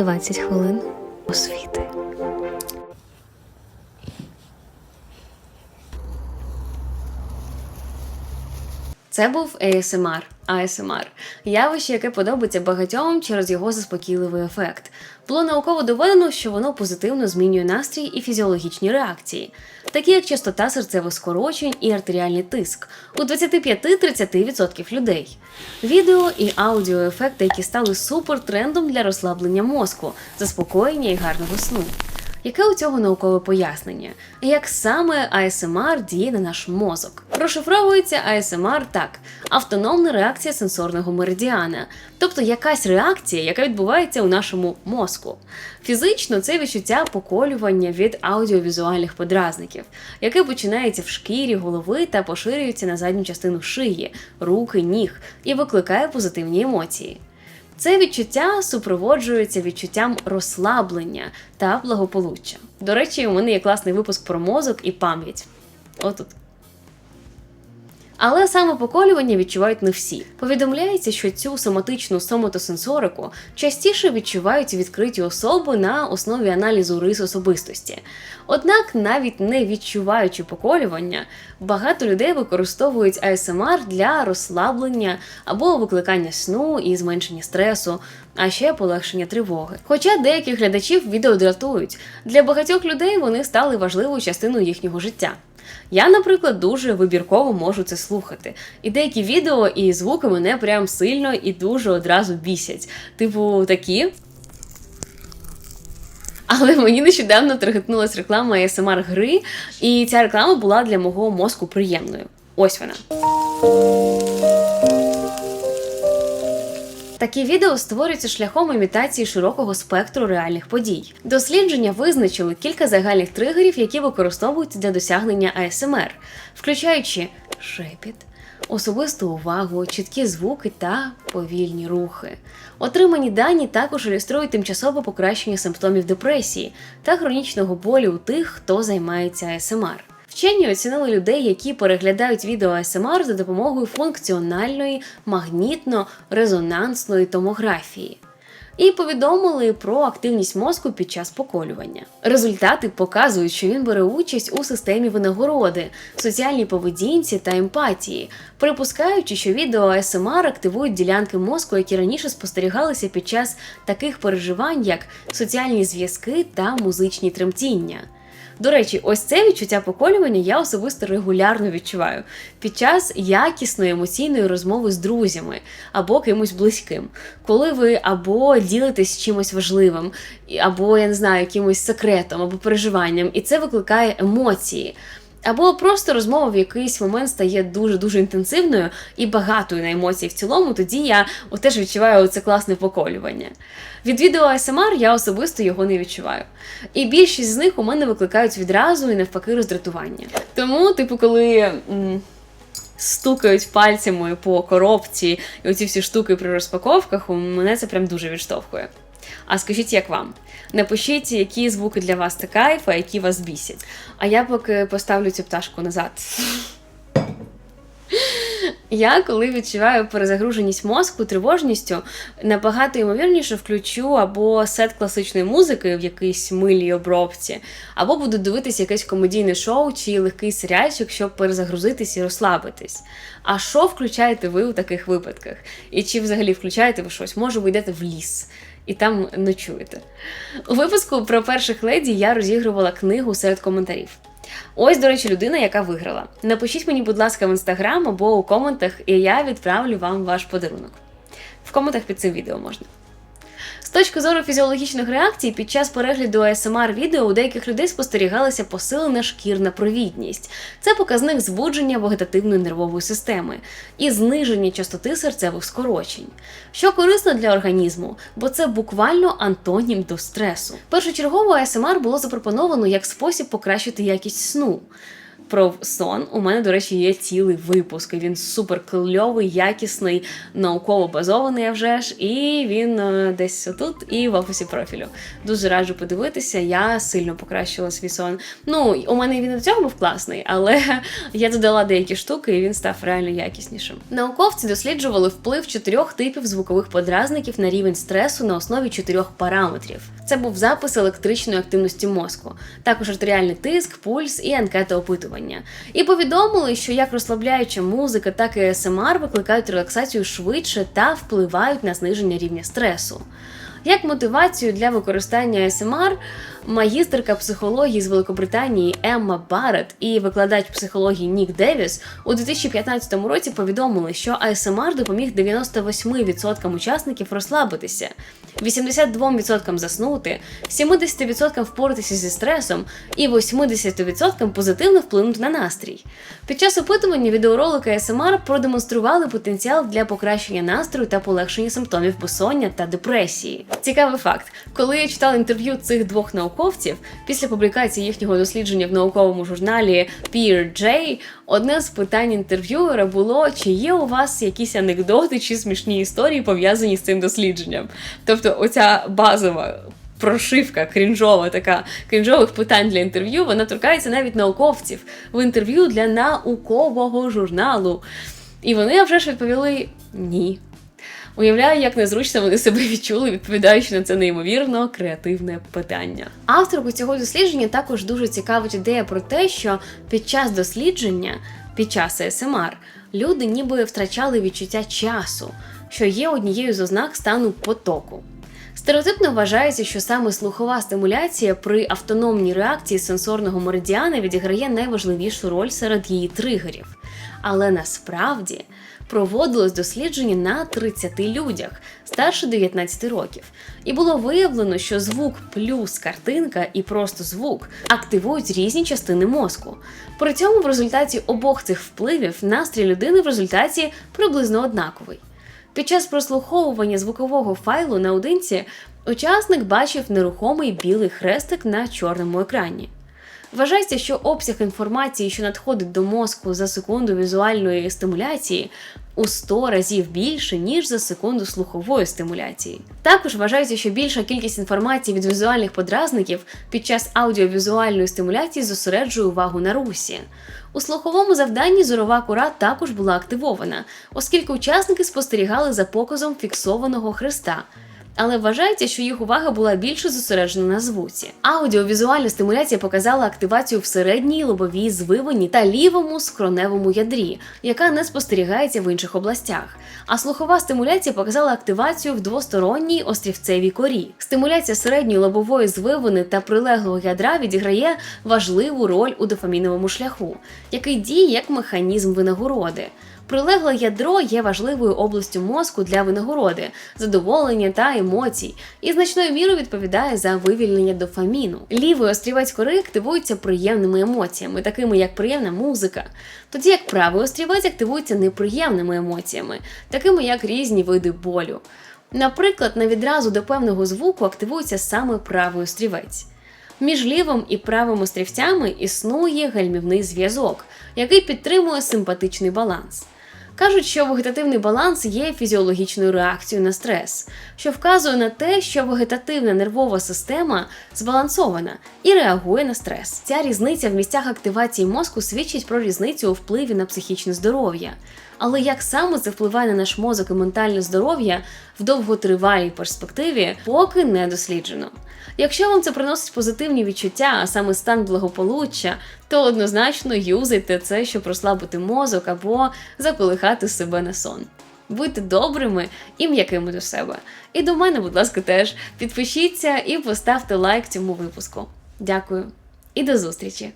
20 хвилин освіти. Це був ASMR, ASMR. Явище, яке подобається багатьом через його заспокійливий ефект. Було науково доведено, що воно позитивно змінює настрій і фізіологічні реакції, такі як частота серцевих скорочень і артеріальний тиск у 25-30% людей. Відео і аудіоефекти, які стали супертрендом для розслаблення мозку, заспокоєння і гарного сну. Яке у цього наукове пояснення? Як саме АСМР діє на наш мозок? Розшифровується АСМР так: автономна реакція сенсорного меридіана, тобто якась реакція, яка відбувається у нашому мозку. Фізично це відчуття поколювання від аудіовізуальних подразників, яке починається в шкірі голови та поширюється на задню частину шиї, руки, ніг і викликає позитивні емоції. Це відчуття супроводжується відчуттям розслаблення та благополуччя. До речі, у мене є класний випуск про мозок і пам'ять. Отут. Але самопоколювання відчувають не всі. Повідомляється, що цю соматичну соматосенсорику частіше відчувають відкриті особи на основі аналізу рис особистості. Однак, навіть не відчуваючи поколювання, багато людей використовують АСМР для розслаблення або викликання сну і зменшення стресу, а ще полегшення тривоги. Хоча деяких глядачів відео дратують, для багатьох людей вони стали важливою частиною їхнього життя. Я, наприклад, дуже вибірково можу це слухати. І деякі відео і звуки мене прям сильно і дуже одразу бісять. Типу, такі. Але мені нещодавно тригетнулась реклама ASMR гри, і ця реклама була для мого мозку приємною. Ось вона. Такі відео створюються шляхом імітації широкого спектру реальних подій. Дослідження визначили кілька загальних тригерів, які використовуються для досягнення АСМР, включаючи шепіт, особисту увагу, чіткі звуки та повільні рухи. Отримані дані також ілюструють тимчасове покращення симптомів депресії та хронічного болю у тих, хто займається АСМР. Вчені оцінили людей, які переглядають відео АСМР за допомогою функціональної магнітно-резонансної томографії. І повідомили про активність мозку під час поколювання. Результати показують, що він бере участь у системі винагороди, соціальній поведінці та емпатії, припускаючи, що відео АСМР активують ділянки мозку, які раніше спостерігалися під час таких переживань, як соціальні зв'язки та музичні тремтіння. До речі, ось це відчуття поколювання я особисто регулярно відчуваю під час якісної емоційної розмови з друзями або кимось близьким, коли ви або ділитесь чимось важливим, або я не знаю, якимось секретом або переживанням, і це викликає емоції. Або просто розмова в якийсь момент стає дуже-дуже інтенсивною і багатою на емоції в цілому, тоді я теж відчуваю це класне поколювання. Від відео ASMR я особисто його не відчуваю. І більшість з них у мене викликають відразу і навпаки роздратування. Тому, типу, коли. Стукають пальцями по коробці, і оці всі штуки при розпаковках, у мене це прям дуже відштовхує. А скажіть, як вам? Напишіть, які звуки для вас це кайф, а які вас бісять. А я поки поставлю цю пташку назад. Я, коли відчуваю перезагруженість мозку, тривожністю, набагато ймовірніше включу або сет класичної музики в якійсь милій обробці, або буду дивитися якесь комедійне шоу чи легкий серіальчик, щоб перезагрузитись і розслабитись. А що включаєте ви у таких випадках? І чи взагалі включаєте ви щось? Може, ви йдете в ліс? І там ночуєте. У випуску про перших леді я розігрувала книгу серед коментарів. Ось, до речі, людина, яка виграла. Напишіть мені, будь ласка, в інстаграм або у коментах, і я відправлю вам ваш подарунок. В коментах під цим відео можна. З точки зору фізіологічних реакцій, під час перегляду асмр відео у деяких людей спостерігалася посилена шкірна провідність. Це показник збудження вегетативної нервової системи і зниження частоти серцевих скорочень, що корисно для організму, бо це буквально антонім до стресу. Першочергово АСМР було запропоновано як спосіб покращити якість сну. Про сон у мене, до речі, є цілий випуск. Він супер кльовий, якісний, науково базований, вже ж, і він е, десь тут і в офісі профілю. Дуже раджу подивитися. Я сильно покращила свій сон. Ну, у мене він до цього був класний, але я додала деякі штуки, і він став реально якіснішим. Науковці досліджували вплив чотирьох типів звукових подразників на рівень стресу на основі чотирьох параметрів. Це був запис електричної активності мозку, також артеріальний тиск, пульс і анкетоопитування. І повідомили, що як розслабляюча музика, так і СМР викликають релаксацію швидше та впливають на зниження рівня стресу. Як мотивацію для використання СМР, магістерка психології з Великобританії Емма Барретт і викладач психології Нік Девіс у 2015 році повідомили, що АСМР допоміг 98% учасників розслабитися, 82% заснути, 70% впоратися зі стресом і 80% позитивно вплинути на настрій. Під час опитування відеоролика АСМР продемонстрували потенціал для покращення настрою та полегшення симптомів безсоння та депресії. Цікавий факт: коли я читала інтерв'ю цих двох науковців після публікації їхнього дослідження в науковому журналі Peer J, одне з питань інтерв'юера було: чи є у вас якісь анекдоти чи смішні історії пов'язані з цим дослідженням? Тобто, оця базова. Прошивка крінжова, така крінжових питань для інтерв'ю, вона торкається навіть науковців в інтерв'ю для наукового журналу. І вони вже ж відповіли ні. Уявляю, як незручно вони себе відчули, відповідаючи на це неймовірно креативне питання. Авторку цього дослідження також дуже цікавить ідея про те, що під час дослідження, під час АСМР, люди ніби втрачали відчуття часу, що є однією з ознак стану потоку. Стереотипно вважається, що саме слухова стимуляція при автономній реакції сенсорного меридіана відіграє найважливішу роль серед її тригерів. Але насправді проводилось дослідження на 30 людях старше 19 років, і було виявлено, що звук плюс картинка і просто звук активують різні частини мозку. При цьому в результаті обох цих впливів настрій людини в результаті приблизно однаковий. Під час прослуховування звукового файлу наодинці учасник бачив нерухомий білий хрестик на чорному екрані. Вважається, що обсяг інформації, що надходить до мозку за секунду візуальної стимуляції, у 100 разів більше, ніж за секунду слухової стимуляції. Також вважається, що більша кількість інформації від візуальних подразників під час аудіовізуальної стимуляції зосереджує увагу на русі. У слуховому завданні зорова кора також була активована, оскільки учасники спостерігали за показом фіксованого хреста. Але вважається, що їх увага була більше зосереджена на звуці. Аудіовізуальна стимуляція показала активацію в середній лобовій звивині та лівому скроневому ядрі, яка не спостерігається в інших областях. А слухова стимуляція показала активацію в двосторонній острівцевій корі. Стимуляція середньої лобової звивини та прилеглого ядра відіграє важливу роль у дофаміновому шляху, який діє як механізм винагороди. Прилегле ядро є важливою областю мозку для винагороди, задоволення та емоцій, і значною мірою відповідає за вивільнення дофаміну. Лівий острівець кори активується приємними емоціями, такими як приємна музика, тоді як правий острівець активується неприємними емоціями, такими як різні види болю. Наприклад, на відразу до певного звуку активується саме правий острівець. Між лівим і правим острівцями існує гальмівний зв'язок, який підтримує симпатичний баланс. Кажуть, що вегетативний баланс є фізіологічною реакцією на стрес, що вказує на те, що вегетативна нервова система збалансована і реагує на стрес. Ця різниця в місцях активації мозку свідчить про різницю у впливі на психічне здоров'я. Але як саме це впливає на наш мозок і ментальне здоров'я в довготривалій перспективі, поки не досліджено. Якщо вам це приносить позитивні відчуття, а саме стан благополуччя, то однозначно юзайте це, щоб розслабити мозок або заколихати себе на сон. Будьте добрими і м'якими до себе. І до мене, будь ласка, теж підпишіться і поставте лайк цьому випуску. Дякую і до зустрічі!